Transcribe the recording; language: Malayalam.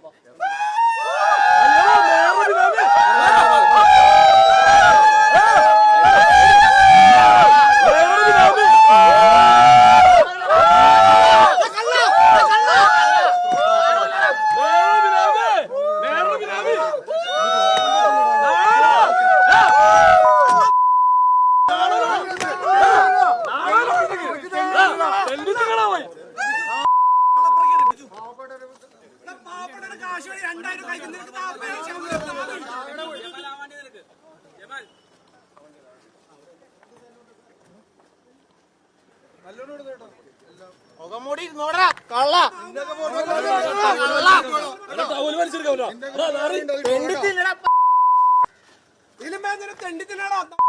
봐봐. കാശ് വേണ്ടി രണ്ടായിരം കൈ നിനക്ക് മുഖംമൂടി ഇരുന്നോടാ കള്ള തെണ്ടിത്തില്ലടാ ഇതിലും തെണ്ടിത്തില്ലടാ